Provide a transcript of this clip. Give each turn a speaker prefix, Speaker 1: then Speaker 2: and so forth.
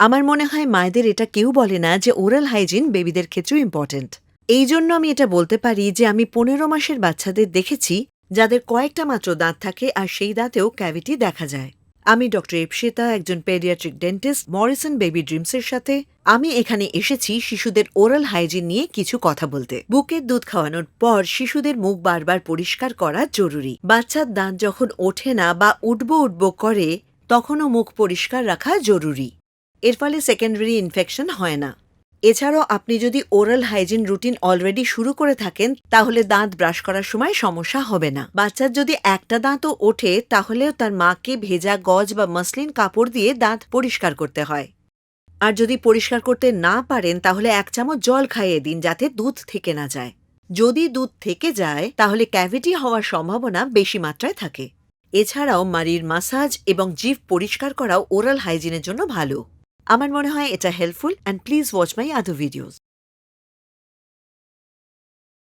Speaker 1: আমার মনে হয় মায়েদের এটা কেউ বলে না যে ওরাল হাইজিন বেবিদের ক্ষেত্রেও ইম্পর্ট্যান্ট এই জন্য আমি এটা বলতে পারি যে আমি পনেরো মাসের বাচ্চাদের দেখেছি যাদের কয়েকটা মাত্র দাঁত থাকে আর সেই দাঁতেও ক্যাভিটি দেখা যায়। আমি ডক্টর ইপসিতা, একজন পেডিয়াট্রিক ডেন্টিস্ট, মরিসন বেবি ড্রিমসের সাথে। আমি এখানে এসেছি শিশুদের ওরাল হাইজিন নিয়ে কিছু কথা বলতে। বুকের দুধ খাওয়ানোর পর শিশুদের মুখ বারবার পরিষ্কার করা জরুরি। বাচ্চার দাঁত যখন ওঠে না বা উঠবো উঠবো করে, তখনও মুখ পরিষ্কার রাখা জরুরি। এর ফলে সেকেন্ডারি ইনফেকশন হয় না। এছাড়াও আপনি যদি ওরাল হাইজিন রুটিন অলরেডি শুরু করে থাকেন, তাহলে দাঁত ব্রাশ করার সময় সমস্যা হবে না। বাচ্চার যদি একটা দাঁতও ওঠে, তাহলেও তার মাকে ভেজা গজ বা মসলিন কাপড় দিয়ে দাঁত পরিষ্কার করতে হয়। আর যদি পরিষ্কার করতে না পারেন, তাহলে এক চামচ জল খাইয়ে দিন যাতে দুধ থেকে না যায়। যদি দুধ থেকে যায়, তাহলে ক্যাভিটি হওয়ার সম্ভাবনা বেশি মাত্রায় থাকে। এছাড়াও মারির মাসাজ এবং জিভ পরিষ্কার করাও ওরাল হাইজিনের জন্য ভালো। আমার মনে হয় এটা helpful and please watch my other videos